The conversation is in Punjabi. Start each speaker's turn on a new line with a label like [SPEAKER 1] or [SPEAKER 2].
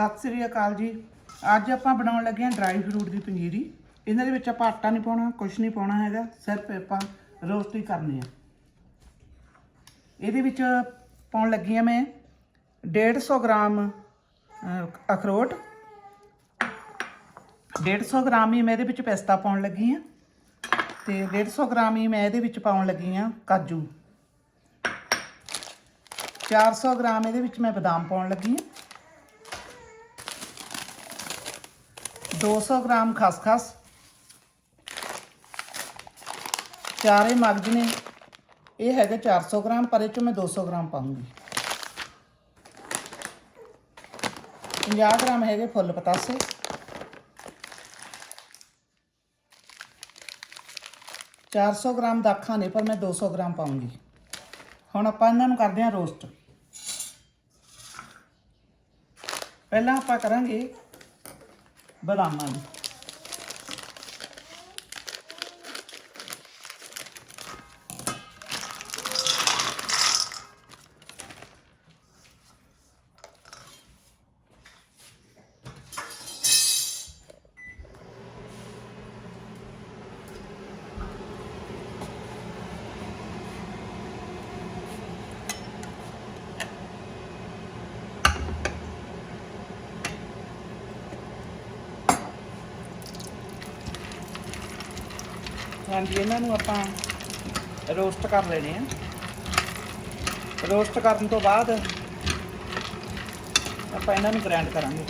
[SPEAKER 1] ਸਤਿ ਸ੍ਰੀ ਅਕਾਲ ਜੀ। ਅੱਜ ਆਪਾਂ ਬਣਾਉਣ ਲੱਗੇ ਹਾਂ ਡਰਾਈ ਫਰੂਟ ਦੀ ਪੰਜੀਰੀ ਇਹਨਾਂ ਦੇ ਵਿੱਚ ਆਪਾਂ ਆਟਾ ਨਹੀਂ ਪਾਉਣਾ ਕੁਝ ਨਹੀਂ ਪਾਉਣਾ ਹੈਗਾ ਸਿਰਫ ਆਪਾਂ ਰੋਸਟ ਹੀ ਕਰਨੇ ਆ। ਇਹਦੇ ਵਿੱਚ ਪਾਉਣ ਲੱਗੀ ਹਾਂ ਮੈਂ 150 ਗ੍ਰਾਮ ਅਹ, ਅਖਰੋਟ। 150 ਗ੍ਰਾਮ ਹੀ ਮੈਂ ਇਹਦੇ ਵਿੱਚ ਪਿਸਤਾ ਪਾਉਣ ਲੱਗੀ ਹਾਂ। ਤੇ 150 ਗ੍ਰਾਮ ਹੀ ਮੈਂ ਇਹਦੇ ਵਿੱਚ ਪਾਉਣ ਲੱਗੀ ਹਾਂ ਕਾਜੂ। 400 ਗ੍ਰਾਮ ਇਹਦੇ ਵਿੱਚ ਮੈਂ ਬਦਾਮ ਪਾਉਣ ਲੱਗੀ ਹਾਂ। 200 ਗ੍ਰਾਮ ਖਸਖਸ। ਚਾਰੇ ਮਗਜ ਨੇ ਇਹ ਹੈਗਾ 400 ਗ੍ਰਾਮ, ਪਰ ਇਹ ਚੋਂ ਮੈਂ 200 ਗ੍ਰਾਮ ਪਾਉਂਗੀ। 50 ਗ੍ਰਾਮ ਹੈਗੇ ਫੁੱਲ ਪਤਾਸੇ। ਚਾਰ ਸੌ ਗ੍ਰਾਮ ਦਾਖਾਂ ਨੇ, ਪਰ ਮੈਂ 200 ਗ੍ਰਾਮ ਪਾਉਂਗੀ। ਹੁਣ ਆਪਾਂ ਇਹਨਾਂ ਨੂੰ ਕਰਦੇ ਹਾਂ ਰੋਸਟ। ਪਹਿਲਾਂ ਆਪਾਂ ਕਰਾਂਗੇ በጣም አሪፍ። ਹਾਂਜੀ, ਇਹਨਾਂ ਨੂੰ ਆਪਾਂ ਰੋਸਟ ਕਰ ਲੈਣੇ ਆ। ਰੋਸਟ ਕਰਨ ਤੋਂ ਬਾਅਦ ਆਪਾਂ ਇਹਨਾਂ ਨੂੰ ਗ੍ਰਾਈਂਡ ਕਰਾਂਗੇ।